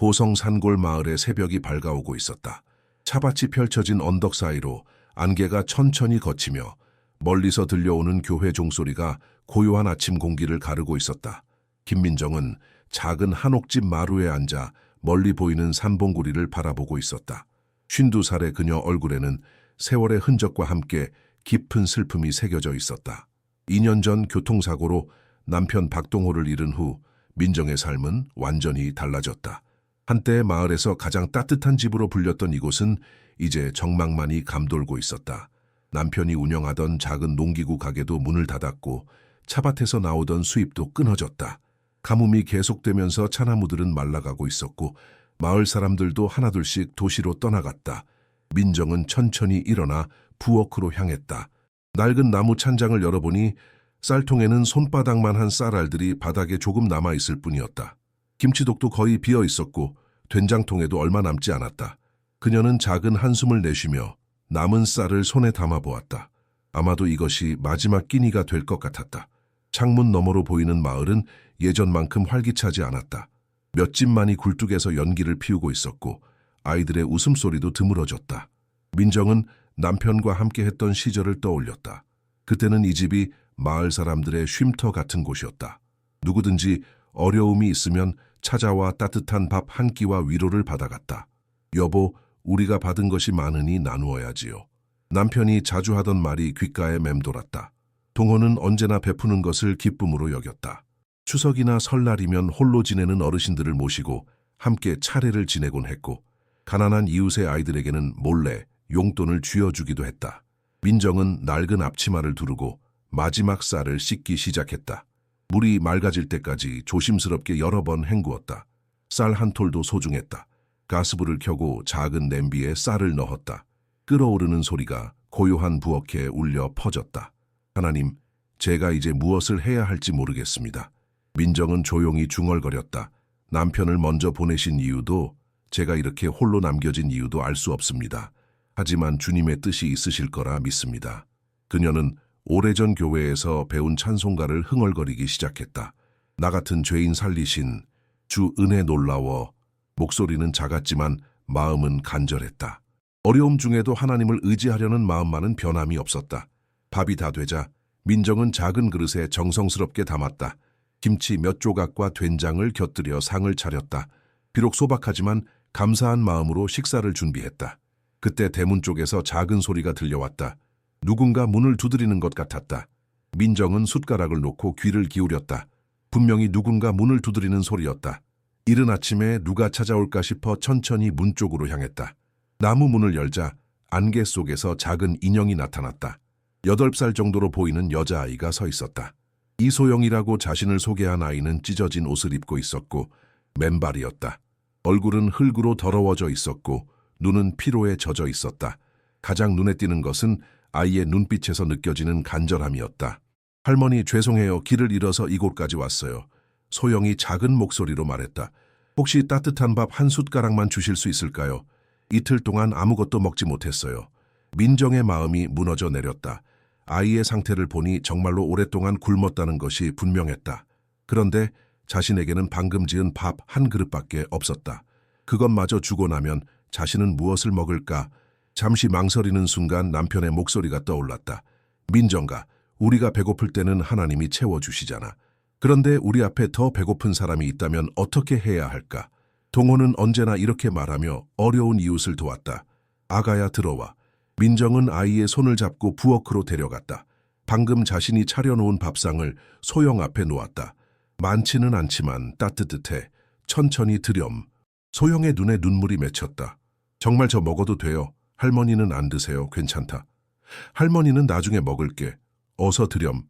보성 산골 마을의 새벽이 밝아오고 있었다. 차밭이 펼쳐진 언덕 사이로 안개가 천천히 걷히며 멀리서 들려오는 교회 종소리가 고요한 아침 공기를 가르고 있었다. 김민정은 작은 한옥집 마루에 앉아 멀리 보이는 산봉구리를 바라보고 있었다. 쉰두 살의 그녀 얼굴에는 세월의 흔적과 함께 깊은 슬픔이 새겨져 있었다. 2년 전 교통사고로 남편 박동호를 잃은 후 민정의 삶은 완전히 달라졌다. 한때 마을에서 가장 따뜻한 집으로 불렸던 이곳은 이제 정막만이 감돌고 있었다. 남편이 운영하던 작은 농기구 가게도 문을 닫았고 차밭에서 나오던 수입도 끊어졌다. 가뭄이 계속되면서 차나무들은 말라가고 있었고 마을 사람들도 하나둘씩 도시로 떠나갔다. 민정은 천천히 일어나 부엌으로 향했다. 낡은 나무 찬장을 열어보니 쌀통에는 손바닥만 한 쌀알들이 바닥에 조금 남아있을 뿐이었다. 김치독도 거의 비어 있었고 된장통에도 얼마 남지 않았다. 그녀는 작은 한숨을 내쉬며 남은 쌀을 손에 담아 보았다. 아마도 이것이 마지막 끼니가 될 것 같았다. 창문 너머로 보이는 마을은 예전만큼 활기차지 않았다. 몇 집만이 굴뚝에서 연기를 피우고 있었고 아이들의 웃음소리도 드물어졌다. 민정은 남편과 함께 했던 시절을 떠올렸다. 그때는 이 집이 마을 사람들의 쉼터 같은 곳이었다. 누구든지 어려움이 있으면 찾아와 따뜻한 밥 한 끼와 위로를 받아갔다. 여보, 우리가 받은 것이 많으니 나누어야지요. 남편이 자주 하던 말이 귓가에 맴돌았다. 동호는 언제나 베푸는 것을 기쁨으로 여겼다. 추석이나 설날이면 홀로 지내는 어르신들을 모시고 함께 차례를 지내곤 했고 가난한 이웃의 아이들에게는 몰래 용돈을 쥐어주기도 했다. 민정은 낡은 앞치마를 두르고 마지막 쌀을 씻기 시작했다. 물이 맑아질 때까지 조심스럽게 여러 번 헹구었다. 쌀 한 톨도 소중했다. 가스불을 켜고 작은 냄비에 쌀을 넣었다. 끓어오르는 소리가 고요한 부엌에 울려 퍼졌다. 하나님, 제가 이제 무엇을 해야 할지 모르겠습니다. 민정은 조용히 중얼거렸다. 남편을 먼저 보내신 이유도 제가 이렇게 홀로 남겨진 이유도 알 수 없습니다. 하지만 주님의 뜻이 있으실 거라 믿습니다. 그녀는 오래전 교회에서 배운 찬송가를 흥얼거리기 시작했다. 나 같은 죄인 살리신 주 은혜 놀라워 목소리는 작았지만 마음은 간절했다. 어려움 중에도 하나님을 의지하려는 마음만은 변함이 없었다. 밥이 다 되자 민정은 작은 그릇에 정성스럽게 담았다. 김치 몇 조각과 된장을 곁들여 상을 차렸다. 비록 소박하지만 감사한 마음으로 식사를 준비했다. 그때 대문 쪽에서 작은 소리가 들려왔다. 누군가 문을 두드리는 것 같았다. 민정은 숟가락을 놓고 귀를 기울였다. 분명히 누군가 문을 두드리는 소리였다. 이른 아침에 누가 찾아올까 싶어 천천히 문 쪽으로 향했다. 나무 문을 열자 안개 속에서 작은 인형이 나타났다. 여덟 살 정도로 보이는 여자아이가 서 있었다. 이소영이라고 자신을 소개한 아이는 찢어진 옷을 입고 있었고 맨발이었다. 얼굴은 흙으로 더러워져 있었고 눈은 피로에 젖어 있었다. 가장 눈에 띄는 것은 아이의 눈빛에서 느껴지는 간절함이었다. 할머니 죄송해요. 길을 잃어서 이곳까지 왔어요. 소영이 작은 목소리로 말했다. 혹시 따뜻한 밥 한 숟가락만 주실 수 있을까요? 이틀 동안 아무것도 먹지 못했어요. 민정의 마음이 무너져 내렸다. 아이의 상태를 보니 정말로 오랫동안 굶었다는 것이 분명했다. 그런데 자신에게는 방금 지은 밥 한 그릇밖에 없었다. 그것마저 주고 나면 자신은 무엇을 먹을까? 잠시 망설이는 순간 남편의 목소리가 떠올랐다. 민정가, 우리가 배고플 때는 하나님이 채워주시잖아. 그런데 우리 앞에 더 배고픈 사람이 있다면 어떻게 해야 할까? 동호는 언제나 이렇게 말하며 어려운 이웃을 도왔다. 아가야 들어와. 민정은 아이의 손을 잡고 부엌으로 데려갔다. 방금 자신이 차려놓은 밥상을 소영 앞에 놓았다. 많지는 않지만 따뜻해. 천천히 드렴. 소영의 눈에 눈물이 맺혔다. 정말 저 먹어도 돼요. 할머니는 안 드세요. 괜찮다. 할머니는 나중에 먹을게. 어서 드렴.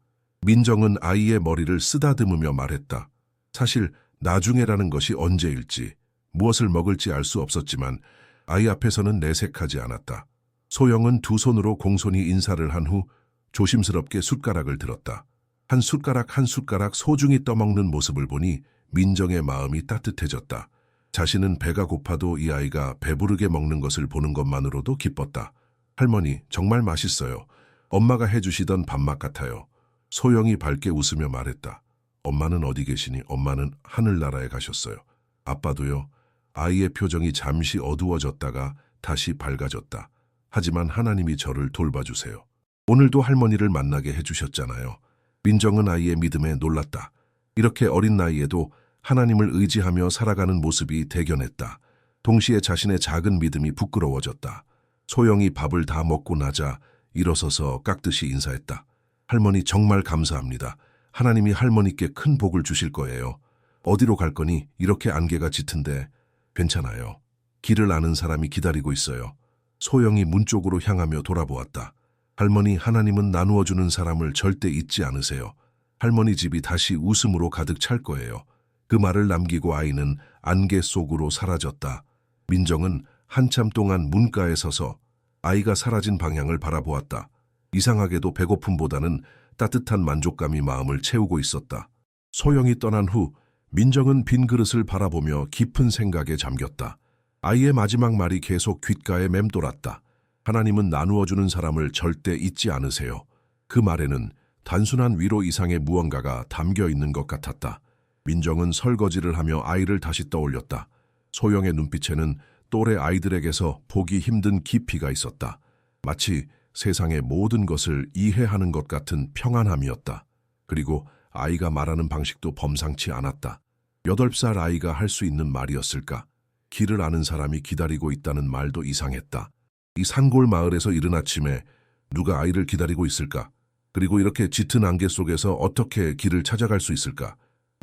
민정은 아이의 머리를 쓰다듬으며 말했다. 사실 나중에라는 것이 언제일지, 무엇을 먹을지 알 수 없었지만 아이 앞에서는 내색하지 않았다. 소영은 두 손으로 공손히 인사를 한 후 조심스럽게 숟가락을 들었다. 한 숟가락 한 숟가락 소중히 떠먹는 모습을 보니 민정의 마음이 따뜻해졌다. 자신은 배가 고파도 이 아이가 배부르게 먹는 것을 보는 것만으로도 기뻤다. 할머니, 정말 맛있어요. 엄마가 해주시던 밥맛 같아요. 소영이 밝게 웃으며 말했다. 엄마는 어디 계시니? 엄마는 하늘나라에 가셨어요. 아빠도요. 아이의 표정이 잠시 어두워졌다가 다시 밝아졌다. 하지만 하나님이 저를 돌봐주세요. 오늘도 할머니를 만나게 해주셨잖아요. 민정은 아이의 믿음에 놀랐다. 이렇게 어린 나이에도 하나님을 의지하며 살아가는 모습이 대견했다. 동시에 자신의 작은 믿음이 부끄러워졌다. 소영이 밥을 다 먹고 나자 일어서서 깍듯이 인사했다. 할머니 정말 감사합니다. 하나님이 할머니께 큰 복을 주실 거예요. 어디로 갈 거니 이렇게 안개가 짙은데 괜찮아요. 길을 아는 사람이 기다리고 있어요. 소영이 문 쪽으로 향하며 돌아보았다. 할머니 하나님은 나누어 주는 사람을 절대 잊지 않으세요. 할머니 집이 다시 웃음으로 가득 찰 거예요. 그 말을 남기고 아이는 안개 속으로 사라졌다. 민정은 한참 동안 문가에 서서 아이가 사라진 방향을 바라보았다. 이상하게도 배고픔보다는 따뜻한 만족감이 마음을 채우고 있었다. 소영이 떠난 후 민정은 빈 그릇을 바라보며 깊은 생각에 잠겼다. 아이의 마지막 말이 계속 귓가에 맴돌았다. 하나님은 나누어 주는 사람을 절대 잊지 않으세요. 그 말에는 단순한 위로 이상의 무언가가 담겨 있는 것 같았다. 민정은 설거지를 하며 아이를 다시 떠올렸다. 소영의 눈빛에는 또래 아이들에게서 보기 힘든 깊이가 있었다. 마치 세상의 모든 것을 이해하는 것 같은 평안함이었다. 그리고 아이가 말하는 방식도 범상치 않았다. 여덟 살 아이가 할 수 있는 말이었을까? 길을 아는 사람이 기다리고 있다는 말도 이상했다. 이 산골 마을에서 이른 아침에 누가 아이를 기다리고 있을까? 그리고 이렇게 짙은 안개 속에서 어떻게 길을 찾아갈 수 있을까?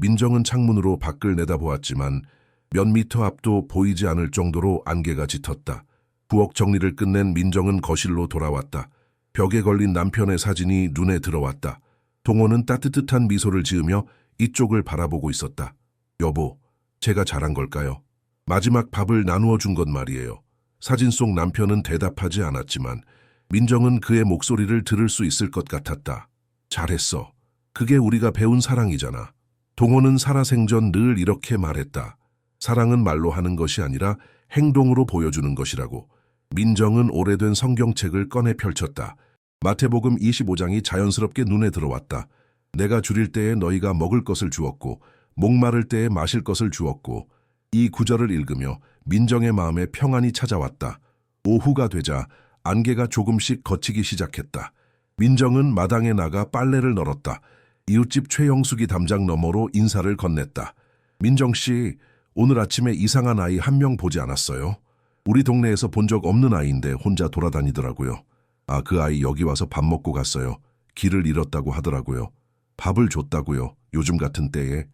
민정은 창문으로 밖을 내다보았지만 몇 미터 앞도 보이지 않을 정도로 안개가 짙었다. 부엌 정리를 끝낸 민정은 거실로 돌아왔다. 벽에 걸린 남편의 사진이 눈에 들어왔다. 동호는 따뜻한 미소를 지으며 이쪽을 바라보고 있었다. 여보, 제가 잘한 걸까요? 마지막 밥을 나누어 준 것 말이에요. 사진 속 남편은 대답하지 않았지만 민정은 그의 목소리를 들을 수 있을 것 같았다. 잘했어. 그게 우리가 배운 사랑이잖아. 동호는 살아생전 늘 이렇게 말했다. 사랑은 말로 하는 것이 아니라 행동으로 보여주는 것이라고. 민정은 오래된 성경책을 꺼내 펼쳤다. 마태복음 25장이 자연스럽게 눈에 들어왔다. 내가 줄일 때에 너희가 먹을 것을 주었고 목마를 때에 마실 것을 주었고 이 구절을 읽으며 민정의 마음에 평안이 찾아왔다. 오후가 되자 안개가 조금씩 걷히기 시작했다. 민정은 마당에 나가 빨래를 널었다. 이웃집 최영숙이 담장 너머로 인사를 건넸다. 민정 씨, 오늘 아침에 이상한 아이 한 명 보지 않았어요? 우리 동네에서 본 적 없는 아이인데 혼자 돌아다니더라고요. 아, 그 아이 여기 와서 밥 먹고 갔어요. 길을 잃었다고 하더라고요. 밥을 줬다고요. 요즘 같은 때에.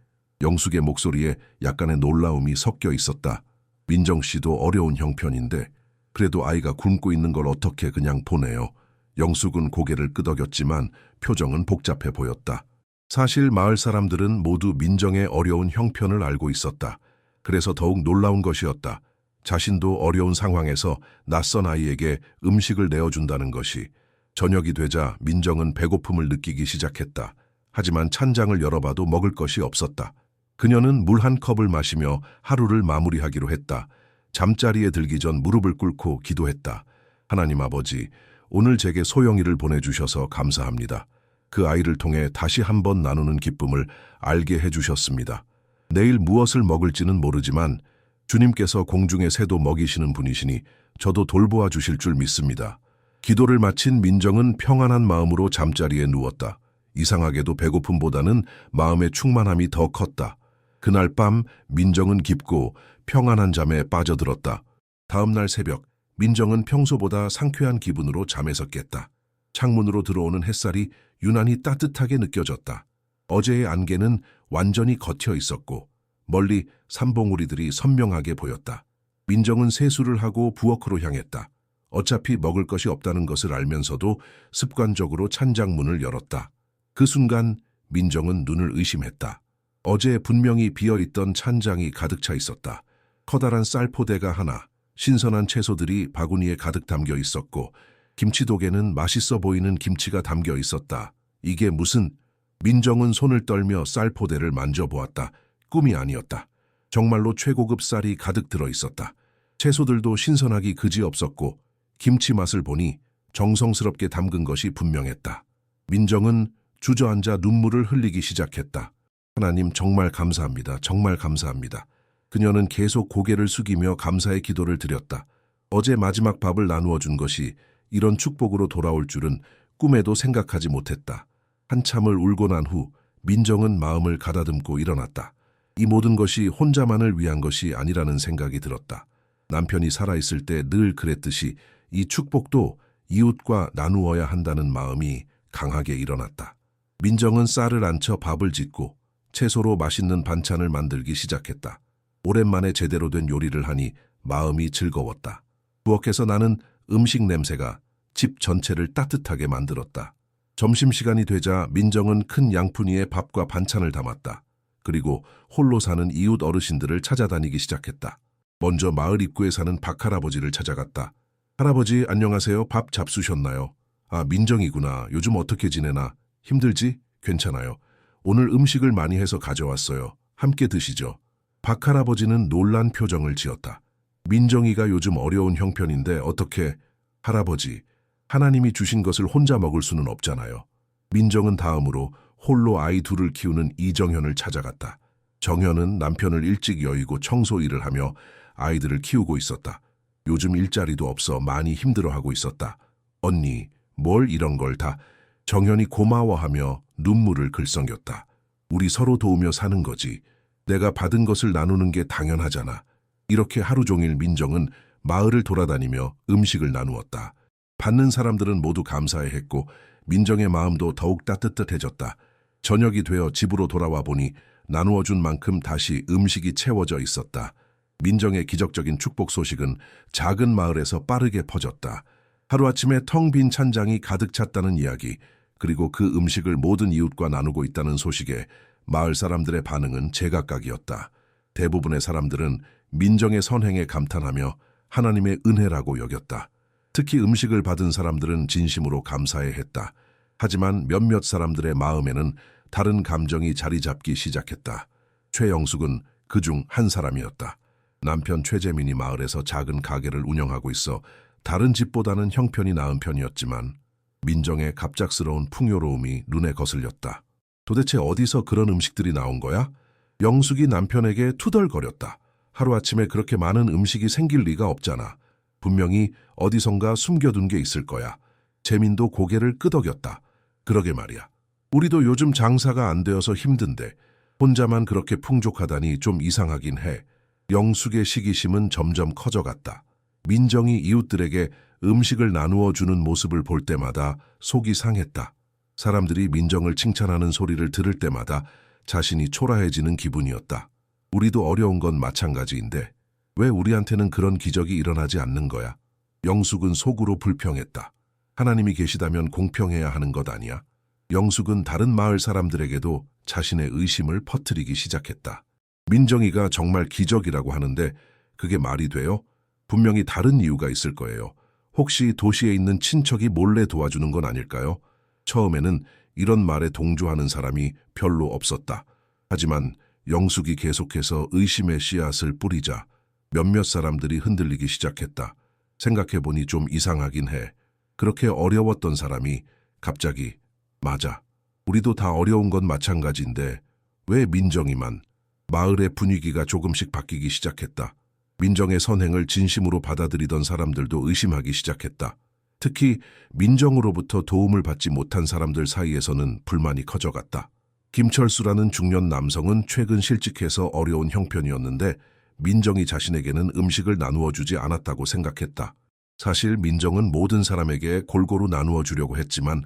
영숙의 목소리에 약간의 놀라움이 섞여 있었다. 민정 씨도 어려운 형편인데 그래도 아이가 굶고 있는 걸 어떻게 그냥 보내요. 영숙은 고개를 끄덕였지만 표정은 복잡해 보였다. 사실 마을 사람들은 모두 민정의 어려운 형편을 알고 있었다. 그래서 더욱 놀라운 것이었다. 자신도 어려운 상황에서 낯선 아이에게 음식을 내어준다는 것이 저녁이 되자 민정은 배고픔을 느끼기 시작했다. 하지만 찬장을 열어봐도 먹을 것이 없었다. 그녀는 물 한 컵을 마시며 하루를 마무리하기로 했다. 잠자리에 들기 전 무릎을 꿇고 기도했다. 하나님 아버지, 오늘 제게 소영이를 보내주셔서 감사합니다. 그 아이를 통해 다시 한번 나누는 기쁨을 알게 해주셨습니다. 내일 무엇을 먹을지는 모르지만 주님께서 공중의 새도 먹이시는 분이시니 저도 돌보아 주실 줄 믿습니다. 기도를 마친 민정은 평안한 마음으로 잠자리에 누웠다. 이상하게도 배고픔보다는 마음의 충만함이 더 컸다. 그날 밤 민정은 깊고 평안한 잠에 빠져들었다. 다음 날 새벽 민정은 평소보다 상쾌한 기분으로 잠에서 깼다. 창문으로 들어오는 햇살이 유난히 따뜻하게 느껴졌다. 어제의 안개는 완전히 걷혀 있었고 멀리 삼봉우리들이 선명하게 보였다. 민정은 세수를 하고 부엌으로 향했다. 어차피 먹을 것이 없다는 것을 알면서도 습관적으로 찬장문을 열었다. 그 순간 민정은 눈을 의심했다. 어제 분명히 비어있던 찬장이 가득 차 있었다. 커다란 쌀포대가 하나, 신선한 채소들이 바구니에 가득 담겨 있었고 김치독에는 맛있어 보이는 김치가 담겨 있었다. 이게 무슨... 민정은 손을 떨며 쌀포대를 만져보았다. 꿈이 아니었다. 정말로 최고급 쌀이 가득 들어 있었다. 채소들도 신선하기 그지없었고 김치 맛을 보니 정성스럽게 담근 것이 분명했다. 민정은 주저앉아 눈물을 흘리기 시작했다. 하나님 정말 감사합니다. 정말 감사합니다. 그녀는 계속 고개를 숙이며 감사의 기도를 드렸다. 어제 마지막 밥을 나누어 준 것이 이런 축복으로 돌아올 줄은 꿈에도 생각하지 못했다. 한참을 울고 난 후 민정은 마음을 가다듬고 일어났다. 이 모든 것이 혼자만을 위한 것이 아니라는 생각이 들었다. 남편이 살아있을 때 늘 그랬듯이 이 축복도 이웃과 나누어야 한다는 마음이 강하게 일어났다. 민정은 쌀을 안쳐 밥을 짓고 채소로 맛있는 반찬을 만들기 시작했다. 오랜만에 제대로 된 요리를 하니 마음이 즐거웠다. 부엌에서 나는 음식 냄새가 집 전체를 따뜻하게 만들었다. 점심시간이 되자 민정은 큰 양푼이에 밥과 반찬을 담았다. 그리고 홀로 사는 이웃 어르신들을 찾아다니기 시작했다. 먼저 마을 입구에 사는 박할아버지를 찾아갔다. 할아버지 안녕하세요. 밥 잡수셨나요? 아 민정이구나. 요즘 어떻게 지내나? 힘들지? 괜찮아요. 오늘 음식을 많이 해서 가져왔어요. 함께 드시죠. 박할아버지는 놀란 표정을 지었다. 민정이가 요즘 어려운 형편인데 어떻게 할아버지 하나님이 주신 것을 혼자 먹을 수는 없잖아요. 민정은 다음으로 홀로 아이 둘을 키우는 이정현을 찾아갔다. 정현은 남편을 일찍 여의고 청소 일을 하며 아이들을 키우고 있었다. 요즘 일자리도 없어 많이 힘들어하고 있었다. 언니, 뭘 이런 걸 다. 정현이 고마워하며 눈물을 글썽였다. 우리 서로 도우며 사는 거지. 내가 받은 것을 나누는 게 당연하잖아. 이렇게 하루 종일 민정은 마을을 돌아다니며 음식을 나누었다. 받는 사람들은 모두 감사해했고 민정의 마음도 더욱 따뜻해졌다. 저녁이 되어 집으로 돌아와 보니 나누어 준 만큼 다시 음식이 채워져 있었다. 민정의 기적적인 축복 소식은 작은 마을에서 빠르게 퍼졌다. 하루아침에 텅 빈 찬장이 가득 찼다는 이야기, 그리고 그 음식을 모든 이웃과 나누고 있다는 소식에 마을 사람들의 반응은 제각각이었다. 대부분의 사람들은 민정의 선행에 감탄하며 하나님의 은혜라고 여겼다. 특히 음식을 받은 사람들은 진심으로 감사해 했다. 하지만 몇몇 사람들의 마음에는 다른 감정이 자리 잡기 시작했다. 최영숙은 그 중 한 사람이었다. 남편 최재민이 마을에서 작은 가게를 운영하고 있어 다른 집보다는 형편이 나은 편이었지만 민정의 갑작스러운 풍요로움이 눈에 거슬렸다. 도대체 어디서 그런 음식들이 나온 거야? 영숙이 남편에게 투덜거렸다. 하루아침에 그렇게 많은 음식이 생길 리가 없잖아. 분명히 어디선가 숨겨둔 게 있을 거야. 재민도 고개를 끄덕였다. 그러게 말이야. 우리도 요즘 장사가 안 되어서 힘든데 혼자만 그렇게 풍족하다니 좀 이상하긴 해. 영숙의 시기심은 점점 커져갔다. 민정이 이웃들에게 음식을 나누어 주는 모습을 볼 때마다 속이 상했다. 사람들이 민정을 칭찬하는 소리를 들을 때마다 자신이 초라해지는 기분이었다. 우리도 어려운 건 마찬가지인데 왜 우리한테는 그런 기적이 일어나지 않는 거야? 영숙은 속으로 불평했다. 하나님이 계시다면 공평해야 하는 것 아니야? 영숙은 다른 마을 사람들에게도 자신의 의심을 퍼뜨리기 시작했다. 민정이가 정말 기적이라고 하는데 그게 말이 돼요? 분명히 다른 이유가 있을 거예요. 혹시 도시에 있는 친척이 몰래 도와주는 건 아닐까요? 처음에는 이런 말에 동조하는 사람이 별로 없었다. 하지만 영숙이 계속해서 의심의 씨앗을 뿌리자 몇몇 사람들이 흔들리기 시작했다. 생각해보니 좀 이상하긴 해. 그렇게 어려웠던 사람이 갑자기 맞아. 우리도 다 어려운 건 마찬가지인데 왜 민정이만 마을의 분위기가 조금씩 바뀌기 시작했다. 민정의 선행을 진심으로 받아들이던 사람들도 의심하기 시작했다. 특히 민정으로부터 도움을 받지 못한 사람들 사이에서는 불만이 커져갔다. 김철수라는 중년 남성은 최근 실직해서 어려운 형편이었는데 민정이 자신에게는 음식을 나누어 주지 않았다고 생각했다. 사실 민정은 모든 사람에게 골고루 나누어 주려고 했지만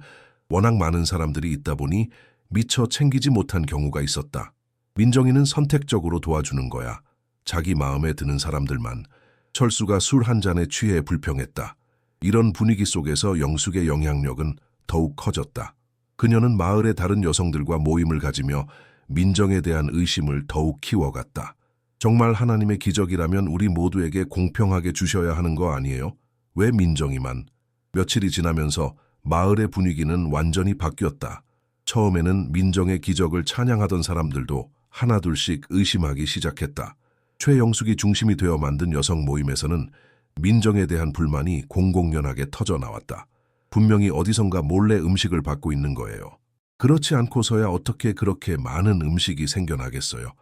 워낙 많은 사람들이 있다 보니 미처 챙기지 못한 경우가 있었다. 민정이는 선택적으로 도와주는 거야. 자기 마음에 드는 사람들만. 철수가 술 한 잔에 취해 불평했다. 이런 분위기 속에서 영숙의 영향력은 더욱 커졌다. 그녀는 마을의 다른 여성들과 모임을 가지며 민정에 대한 의심을 더욱 키워갔다. 정말 하나님의 기적이라면 우리 모두에게 공평하게 주셔야 하는 거 아니에요? 왜 민정이만? 며칠이 지나면서 마을의 분위기는 완전히 바뀌었다. 처음에는 민정의 기적을 찬양하던 사람들도 하나둘씩 의심하기 시작했다. 최영숙이 중심이 되어 만든 여성 모임에서는 민정에 대한 불만이 공공연하게 터져 나왔다. 분명히 어디선가 몰래 음식을 받고 있는 거예요. 그렇지 않고서야 어떻게 그렇게 많은 음식이 생겨나겠어요.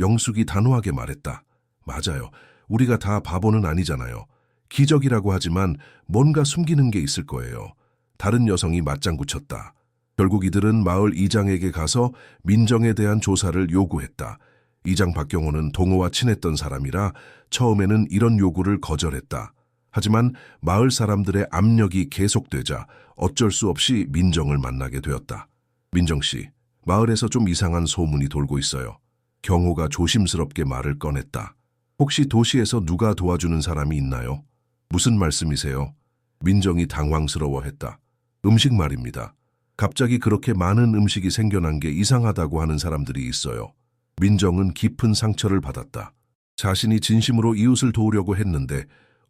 영숙이 단호하게 말했다. 맞아요. 우리가 다 바보는 아니잖아요. 기적이라고 하지만 뭔가 숨기는 게 있을 거예요. 다른 여성이 맞장구 쳤다. 결국 이들은 마을 이장에게 가서 민정에 대한 조사를 요구했다. 이장 박경호는 동호와 친했던 사람이라 처음에는 이런 요구를 거절했다. 하지만 마을 사람들의 압력이 계속되자 어쩔 수 없이 민정을 만나게 되었다. 민정 씨, 마을에서 좀 이상한 소문이 돌고 있어요. 경호가 조심스럽게 말을 꺼냈다. 혹시 도시에서 누가 도와주는 사람이 있나요? 무슨 말씀이세요? 민정이 당황스러워했다. 음식 말입니다. 갑자기 그렇게 많은 음식이 생겨난 게 이상하다고 하는 사람들이 있어요. 민정은 깊은 상처를 받았다. 자신이 진심으로 이웃을 도우려고 했는데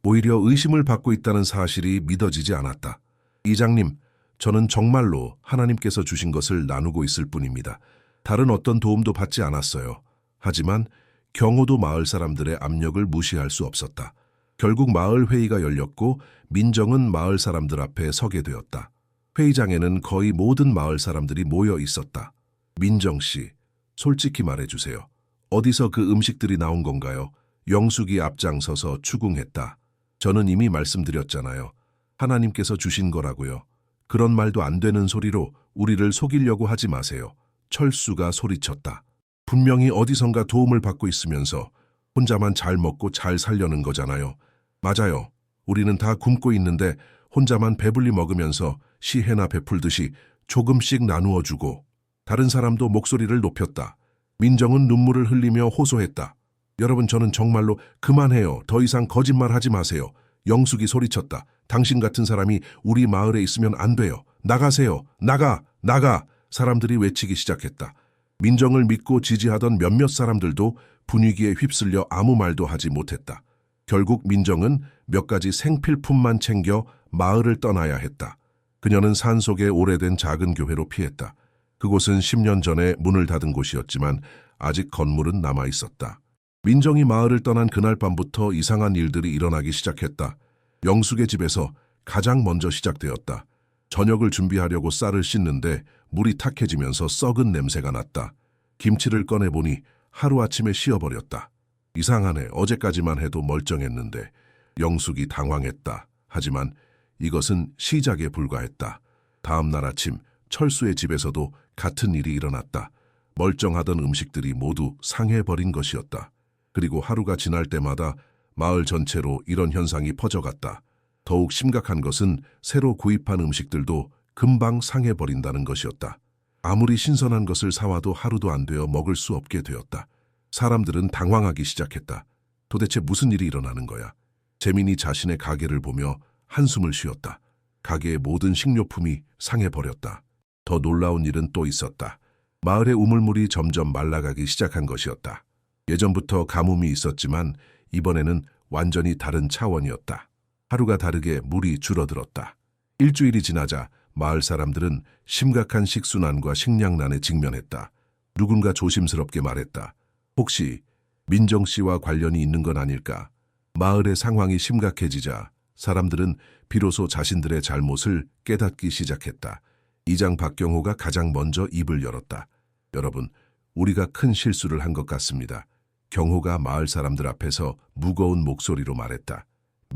오히려 의심을 받고 있다는 사실이 믿어지지 않았다. 이장님, 저는 정말로 하나님께서 주신 것을 나누고 있을 뿐입니다. 다른 어떤 도움도 받지 않았어요. 하지만 경호도 마을 사람들의 압력을 무시할 수 없었다. 결국 마을 회의가 열렸고 민정은 마을 사람들 앞에 서게 되었다. 회의장에는 거의 모든 마을 사람들이 모여 있었다. 민정 씨, 솔직히 말해주세요. 어디서 그 음식들이 나온 건가요? 영숙이 앞장서서 추궁했다. 저는 이미 말씀드렸잖아요. 하나님께서 주신 거라고요. 그런 말도 안 되는 소리로 우리를 속이려고 하지 마세요. 철수가 소리쳤다. 분명히 어디선가 도움을 받고 있으면서 혼자만 잘 먹고 잘 살려는 거잖아요. 맞아요. 우리는 다 굶고 있는데 혼자만 배불리 먹으면서 시혜나 베풀듯이 조금씩 나누어 주고 다른 사람도 목소리를 높였다. 민정은 눈물을 흘리며 호소했다. 여러분 저는 정말로 그만해요. 더 이상 거짓말 하지 마세요. 영숙이 소리쳤다. 당신 같은 사람이 우리 마을에 있으면 안 돼요. 나가세요. 나가! 나가! 사람들이 외치기 시작했다. 민정을 믿고 지지하던 몇몇 사람들도 분위기에 휩쓸려 아무 말도 하지 못했다. 결국 민정은 몇 가지 생필품만 챙겨 마을을 떠나야 했다. 그녀는 산속의 오래된 작은 교회로 피했다. 그곳은 10년 전에 문을 닫은 곳이었지만 아직 건물은 남아 있었다. 민정이 마을을 떠난 그날 밤부터 이상한 일들이 일어나기 시작했다. 영숙의 집에서 가장 먼저 시작되었다. 저녁을 준비하려고 쌀을 씻는데 물이 탁해지면서 썩은 냄새가 났다. 김치를 꺼내보니 하루아침에 쉬어버렸다. 이상하네. 어제까지만 해도 멀쩡했는데 영숙이 당황했다. 하지만 이것은 시작에 불과했다. 다음 날 아침 철수의 집에서도 같은 일이 일어났다. 멀쩡하던 음식들이 모두 상해버린 것이었다. 그리고 하루가 지날 때마다 마을 전체로 이런 현상이 퍼져갔다. 더욱 심각한 것은 새로 구입한 음식들도 금방 상해버린다는 것이었다. 아무리 신선한 것을 사와도 하루도 안 되어 먹을 수 없게 되었다. 사람들은 당황하기 시작했다. 도대체 무슨 일이 일어나는 거야? 재민이 자신의 가게를 보며 한숨을 쉬었다. 가게의 모든 식료품이 상해버렸다. 더 놀라운 일은 또 있었다. 마을의 우물물이 점점 말라가기 시작한 것이었다. 예전부터 가뭄이 있었지만 이번에는 완전히 다른 차원이었다. 하루가 다르게 물이 줄어들었다. 일주일이 지나자 마을 사람들은 심각한 식순환과 식량난에 직면했다. 누군가 조심스럽게 말했다. 혹시 민정 씨와 관련이 있는 건 아닐까? 마을의 상황이 심각해지자 사람들은 비로소 자신들의 잘못을 깨닫기 시작했다. 이장 박경호가 가장 먼저 입을 열었다. 여러분, 우리가 큰 실수를 한 것 같습니다. 경호가 마을 사람들 앞에서 무거운 목소리로 말했다.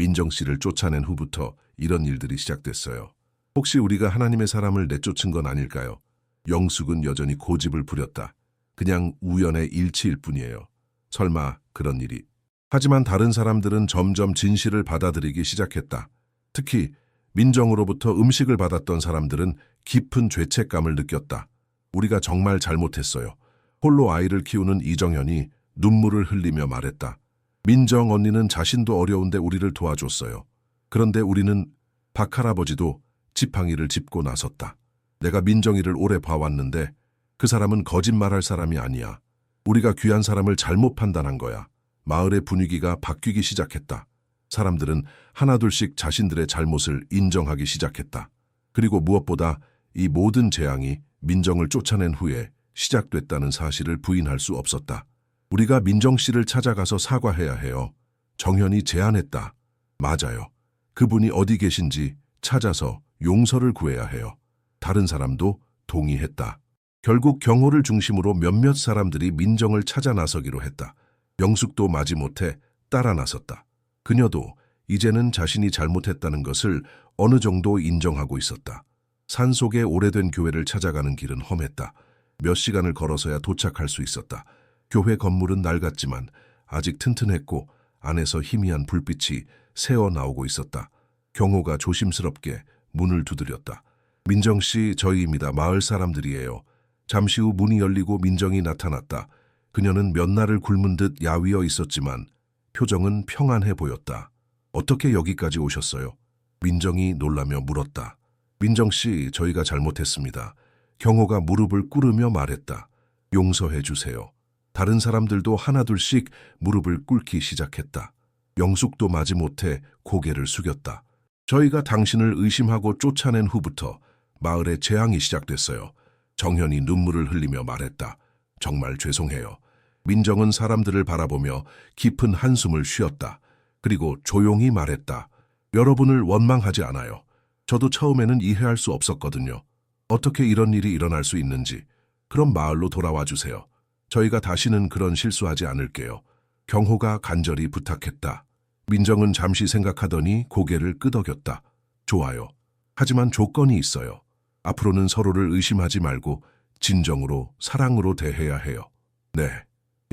민정 씨를 쫓아낸 후부터 이런 일들이 시작됐어요. 혹시 우리가 하나님의 사람을 내쫓은 건 아닐까요? 영숙은 여전히 고집을 부렸다. 그냥 우연의 일치일 뿐이에요. 설마 그런 일이. 하지만 다른 사람들은 점점 진실을 받아들이기 시작했다. 특히 민정으로부터 음식을 받았던 사람들은 깊은 죄책감을 느꼈다. 우리가 정말 잘못했어요. 홀로 아이를 키우는 이정현이 눈물을 흘리며 말했다. 민정 언니는 자신도 어려운데 우리를 도와줬어요. 그런데 우리는 박할아버지도 지팡이를 짚고 나섰다. 내가 민정이를 오래 봐왔는데 그 사람은 거짓말할 사람이 아니야. 우리가 귀한 사람을 잘못 판단한 거야. 마을의 분위기가 바뀌기 시작했다. 사람들은 하나둘씩 자신들의 잘못을 인정하기 시작했다. 그리고 무엇보다 이 모든 재앙이 민정을 쫓아낸 후에 시작됐다는 사실을 부인할 수 없었다. 우리가 민정 씨를 찾아가서 사과해야 해요. 정현이 제안했다. 맞아요. 그분이 어디 계신지 찾아서 용서를 구해야 해요. 다른 사람도 동의했다. 결국 경호를 중심으로 몇몇 사람들이 민정을 찾아 나서기로 했다. 영숙도 마지못해 따라 나섰다. 그녀도 이제는 자신이 잘못했다는 것을 어느 정도 인정하고 있었다. 산 속의 오래된 교회를 찾아가는 길은 험했다. 몇 시간을 걸어서야 도착할 수 있었다. 교회 건물은 낡았지만 아직 튼튼했고 안에서 희미한 불빛이 새어 나오고 있었다. 경호가 조심스럽게 문을 두드렸다. 민정 씨, 저희입니다. 마을 사람들이에요. 잠시 후 문이 열리고 민정이 나타났다. 그녀는 몇 날을 굶은 듯 야위어 있었지만 표정은 평안해 보였다. 어떻게 여기까지 오셨어요? 민정이 놀라며 물었다. 민정 씨, 저희가 잘못했습니다. 경호가 무릎을 꿇으며 말했다. 용서해 주세요. 다른 사람들도 하나둘씩 무릎을 꿇기 시작했다. 영숙도 마지못해 고개를 숙였다. 저희가 당신을 의심하고 쫓아낸 후부터 마을에 재앙이 시작됐어요. 정현이 눈물을 흘리며 말했다. 정말 죄송해요. 민정은 사람들을 바라보며 깊은 한숨을 쉬었다. 그리고 조용히 말했다. 여러분을 원망하지 않아요. 저도 처음에는 이해할 수 없었거든요. 어떻게 이런 일이 일어날 수 있는지. 그럼 마을로 돌아와 주세요. 저희가 다시는 그런 실수하지 않을게요. 경호가 간절히 부탁했다. 민정은 잠시 생각하더니 고개를 끄덕였다. 좋아요. 하지만 조건이 있어요. 앞으로는 서로를 의심하지 말고 진정으로 사랑으로 대해야 해요. 네,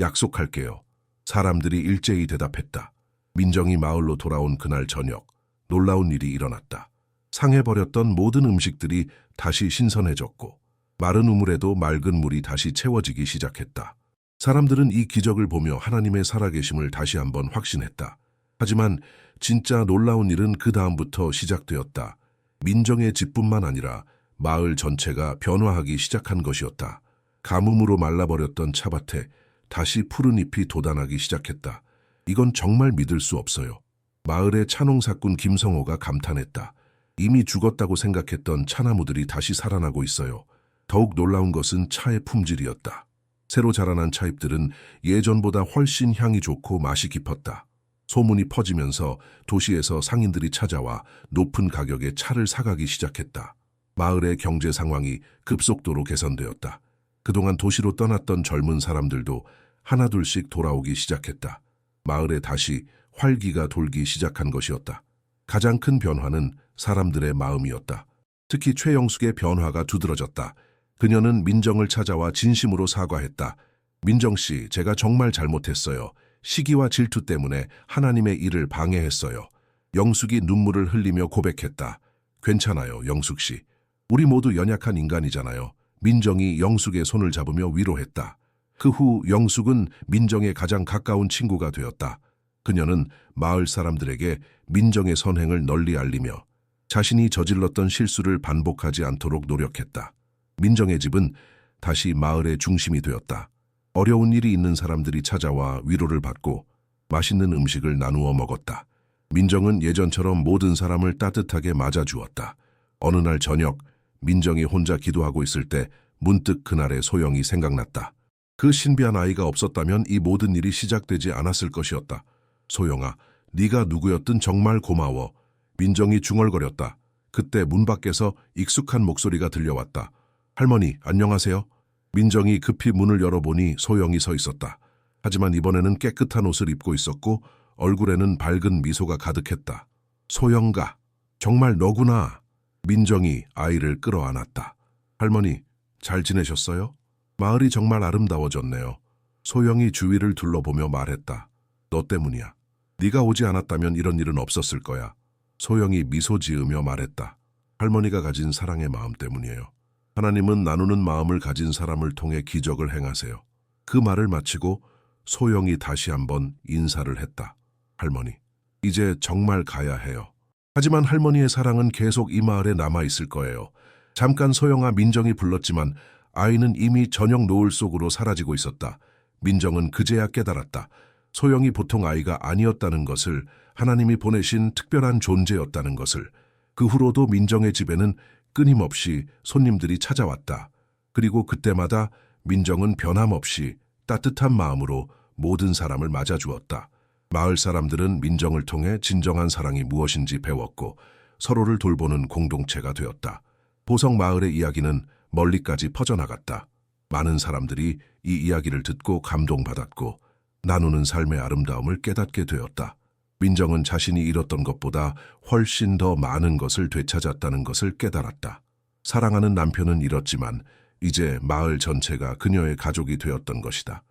약속할게요. 사람들이 일제히 대답했다. 민정이 마을로 돌아온 그날 저녁, 놀라운 일이 일어났다. 상해버렸던 모든 음식들이 다시 신선해졌고, 마른 우물에도 맑은 물이 다시 채워지기 시작했다. 사람들은 이 기적을 보며 하나님의 살아계심을 다시 한번 확신했다. 하지만 진짜 놀라운 일은 그 다음부터 시작되었다. 민정의 집뿐만 아니라 마을 전체가 변화하기 시작한 것이었다. 가뭄으로 말라버렸던 차밭에 다시 푸른 잎이 돋아나기 시작했다. 이건 정말 믿을 수 없어요. 마을의 차농사꾼 김성호가 감탄했다. 이미 죽었다고 생각했던 차나무들이 다시 살아나고 있어요. 더욱 놀라운 것은 차의 품질이었다. 새로 자라난 차잎들은 예전보다 훨씬 향이 좋고 맛이 깊었다. 소문이 퍼지면서 도시에서 상인들이 찾아와 높은 가격에 차를 사가기 시작했다. 마을의 경제 상황이 급속도로 개선되었다. 그동안 도시로 떠났던 젊은 사람들도 하나둘씩 돌아오기 시작했다. 마을에 다시 활기가 돌기 시작한 것이었다. 가장 큰 변화는 사람들의 마음이었다. 특히 최영숙의 변화가 두드러졌다. 그녀는 민정을 찾아와 진심으로 사과했다. 민정 씨, 제가 정말 잘못했어요. 시기와 질투 때문에 하나님의 일을 방해했어요. 영숙이 눈물을 흘리며 고백했다. 괜찮아요, 영숙 씨. 우리 모두 연약한 인간이잖아요. 민정이 영숙의 손을 잡으며 위로했다. 그 후 영숙은 민정의 가장 가까운 친구가 되었다. 그녀는 마을 사람들에게 민정의 선행을 널리 알리며 자신이 저질렀던 실수를 반복하지 않도록 노력했다. 민정의 집은 다시 마을의 중심이 되었다. 어려운 일이 있는 사람들이 찾아와 위로를 받고 맛있는 음식을 나누어 먹었다. 민정은 예전처럼 모든 사람을 따뜻하게 맞아주었다. 어느 날 저녁 민정이 혼자 기도하고 있을 때 문득 그날의 소영이 생각났다. 그 신비한 아이가 없었다면 이 모든 일이 시작되지 않았을 것이었다. 소영아, 네가 누구였든 정말 고마워. 민정이 중얼거렸다. 그때 문 밖에서 익숙한 목소리가 들려왔다. 할머니, 안녕하세요. 민정이 급히 문을 열어보니 소영이 서 있었다. 하지만 이번에는 깨끗한 옷을 입고 있었고 얼굴에는 밝은 미소가 가득했다. 소영가, 정말 너구나. 민정이 아이를 끌어안았다. 할머니, 잘 지내셨어요? 마을이 정말 아름다워졌네요. 소영이 주위를 둘러보며 말했다. 너 때문이야. 네가 오지 않았다면 이런 일은 없었을 거야. 소영이 미소 지으며 말했다. 할머니가 가진 사랑의 마음 때문이에요. 하나님은 나누는 마음을 가진 사람을 통해 기적을 행하세요. 그 말을 마치고 소영이 다시 한번 인사를 했다. 할머니, 이제 정말 가야 해요. 하지만 할머니의 사랑은 계속 이 마을에 남아 있을 거예요. 잠깐 소영아 민정이 불렀지만 아이는 이미 저녁 노을 속으로 사라지고 있었다. 민정은 그제야 깨달았다. 소영이 보통 아이가 아니었다는 것을 하나님이 보내신 특별한 존재였다는 것을 그 후로도 민정의 집에는 끊임없이 손님들이 찾아왔다. 그리고 그때마다 민정은 변함없이 따뜻한 마음으로 모든 사람을 맞아주었다. 마을 사람들은 민정을 통해 진정한 사랑이 무엇인지 배웠고 서로를 돌보는 공동체가 되었다. 보성 마을의 이야기는 멀리까지 퍼져나갔다. 많은 사람들이 이 이야기를 듣고 감동받았고 나누는 삶의 아름다움을 깨닫게 되었다. 민정은 자신이 잃었던 것보다 훨씬 더 많은 것을 되찾았다는 것을 깨달았다. 사랑하는 남편은 잃었지만 이제 마을 전체가 그녀의 가족이 되었던 것이다.